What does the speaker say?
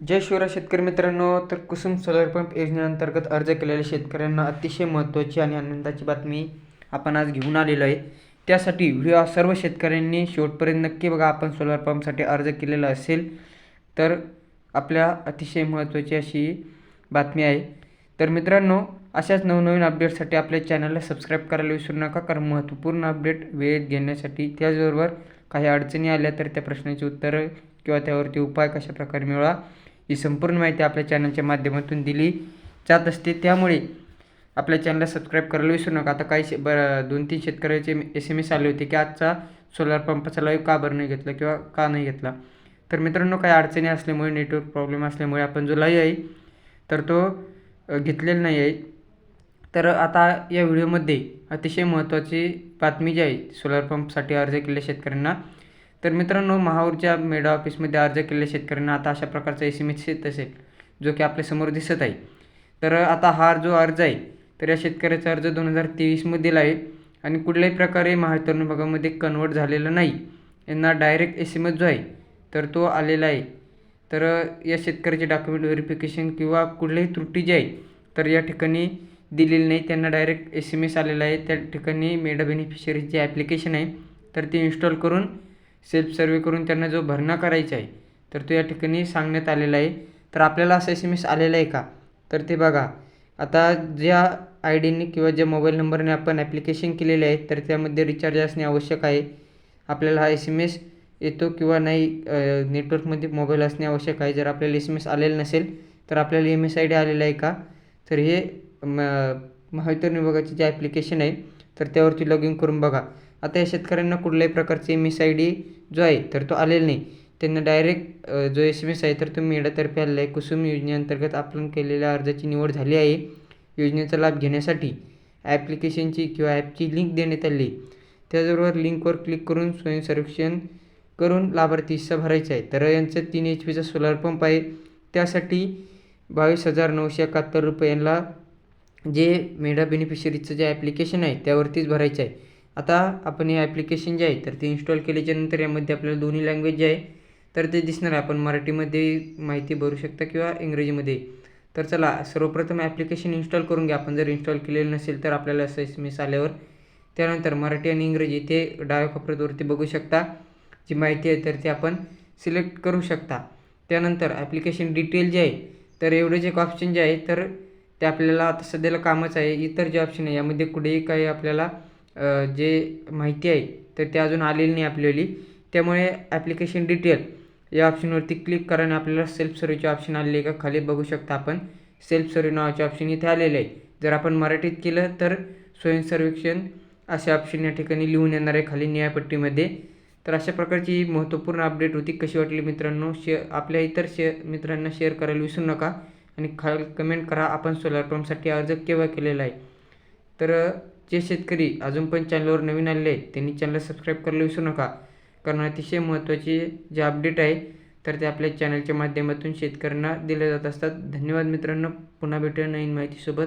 जय शिवराज शेतकरी मित्रांनो तर कुसुम सोलर पंप योजनेअंतर्गत अर्ज केलेल्या शेतकऱ्यांना अतिशय महत्त्वाची आणि आनंदाची बातमी आपण आज घेऊन आलेलो आहे. त्यासाठी व्हिडिओ सर्व शेतकऱ्यांनी शेवटपर्यंत नक्की बघा आपण सोलर पंपसाठी अर्ज केलेला असेल तर आपल्या अतिशय महत्त्वाची अशी बातमी आहे. तर मित्रांनो अशाच नवनवीन अपडेटसाठी आपल्या चॅनलला सबस्क्राईब करायला विसरू नका कारण महत्त्वपूर्ण अपडेट वेळेत घेण्यासाठी त्याचबरोबर काही अडचणी आल्या तर त्या प्रश्नाची उत्तरं किंवा त्यावरती उपाय कशा प्रकारे मिळवा ही संपूर्ण माहिती आपल्या चॅनलच्या माध्यमातून दिली जात असते. त्यामुळे आपल्या चॅनलला सबस्क्राईब करायला विसरू नका. आता काही शे बरं दोन तीन शेतकऱ्याचे एस एम एस आले होते की आजचा सोलार पंपाचा लाईव्ह का बरं नाही घेतला किंवा का नाही घेतला? तर मित्रांनो काही अडचणी असल्यामुळे नेटवर्क प्रॉब्लेम असल्यामुळे आपण जो लाईव्ह आहे तर तो घेतलेला नाही आहे. तर आता या व्हिडिओमध्ये अतिशय महत्त्वाची बातमी जी आहे सोलार पंपसाठी अर्ज केलेल्या शेतकऱ्यांना तर मित्रांनो महाऊरच्या मेडा ऑफिसमध्ये अर्ज केलेल्या शेतकऱ्यांना आता अशा प्रकारचा एस एम एस येत असेल जो की आपल्यासमोर दिसत आहे. तर आता हा जो अर्ज आहे तर या शेतकऱ्याचा अर्ज दोन हजार तेवीसमधील आहे आणि कुठल्याही प्रकारे महावितरण विभागामध्ये कन्वर्ट झालेला नाही. यांना डायरेक्ट एस एम एस जो आहे तर तो आलेला आहे. तर या शेतकऱ्याचे डॉक्युमेंट व्हेरिफिकेशन किंवा कुठलीही त्रुटी जी आहे तर या ठिकाणी दिलेली नाही. त्यांना डायरेक्ट एस एम एस आलेला आहे. त्या ठिकाणी मेडा बेनिफिशरीज जे ॲप्लिकेशन आहे तर ते इन्स्टॉल करून सेल्फ सर्वे करून त्यांना जो भरणा करायचा आहे तर तो या ठिकाणी सांगण्यात आलेला आहे. तर आपल्याला असा एस एम एस आलेला आहे का? तर ते बघा. आता ज्या आय डीने किंवा ज्या मोबाईल नंबरने आपण ॲप्लिकेशन केलेले आहे तर त्यामध्ये रिचार्ज असणे आवश्यक आहे. आपल्याला हा एस एम एस येतो किंवा नाही नेटवर्कमध्ये मोबाईल असणे आवश्यक आहे. जर आपल्याला एस एम एस आलेला नसेल तर आपल्याला एम एस आय डी आलेला आहे का? तर हे म महावितरण विभागाचे जे ॲप्लिकेशन आहे तर त्यावरती लॉग इन करून बघा. आता या शेतकऱ्यांना कुठल्याही प्रकारचे एम एस आय डी जो आहे तर तो आलेला नाही. त्यांना डायरेक्ट जो एस एम एस आहे तर तो मेडातर्फे आलेला आहे. कुसुम योजनेअंतर्गत आपण केलेल्या अर्जाची निवड झाली आहे. योजनेचा लाभ घेण्यासाठी ॲप्लिकेशनची किंवा ॲपची लिंक देण्यात आली. त्याचबरोबर लिंकवर क्लिक करून स्वयंसर्वेक्षण करून लाभार्थी हिस्सा भरायचा आहे. तर यांचं तीन एच पीचा सोलार पंप आहे. त्यासाठी बावीस हजार नऊशे एकाहत्तर रुपयांना जे मेडा बेनिफिशरीचं जे ॲप्लिकेशन आहे त्यावरतीच भरायचं आहे. आता आपण हे ॲप्लिकेशन जे आहे तर ते इन्स्टॉल केल्याच्यानंतर यामध्ये आपल्याला दोन्ही लँग्वेज जे आहे तर ते दिसणार आहे. आपण मराठीमध्ये माहिती भरू शकता किंवा इंग्रजीमध्ये. तर चला सर्वप्रथम ॲप्लिकेशन इन्स्टॉल करून घ्या. आपण जर इन्स्टॉल केलेलं नसेल तर आपल्याला असं एस एम एस आल्यावर. त्यानंतर मराठी आणि इंग्रजी ते डाव्या कोपऱ्यावरती बघू शकता. जी माहिती आहे तर ती आपण सिलेक्ट करू शकता. त्यानंतर ॲप्लिकेशन डिटेल जे आहे तर एवढे एक ऑप्शन जे आहे तर ते आपल्याला आता सध्याला कामच आहे. इतर जे ऑप्शन आहे यामध्ये कुठेही काही आपल्याला जे माहिती आहे तर ते अजून आलेली नाही आपल्याली. त्यामुळे ॲप्लिकेशन डिटेल या ऑप्शनवरती क्लिक कराने आपल्याला सेल्फ सर्व्हिचे ऑप्शन आलेले आहे का खाली बघू शकता आपण. सेल्फ सर्व्हिस नावाचे ऑप्शन इथे आलेले आहे. जर आपण मराठीत केलं तर स्वयंसर्वेक्षण असे ऑप्शन या ठिकाणी लिहून येणार आहे खाली निळ्यापट्टीमध्ये तर अशा प्रकारची महत्त्वपूर्ण अपडेट होती. कशी वाटली मित्रांनो? शे आपल्या इतर शे मित्रांना शेअर करायला विसरू नका. आणि खाली कमेंट करा. आपण सोलार पंपसाठी अर्ज केव्हा केलेला आहे? तर जे शेतकरी अजून पण चॅनलवर नवीन आलेले आहेत त्यांनी चॅनल सबस्क्राईब करायला विसरू नका. कारण अतिशय महत्त्वाचे जे अपडेट आहे तर ते आपल्या चॅनलच्या माध्यमातून शेतकऱ्यांना दिले जात असतात. धन्यवाद मित्रांनो. पुन्हा भेटूया नवीन माहितीसोबत.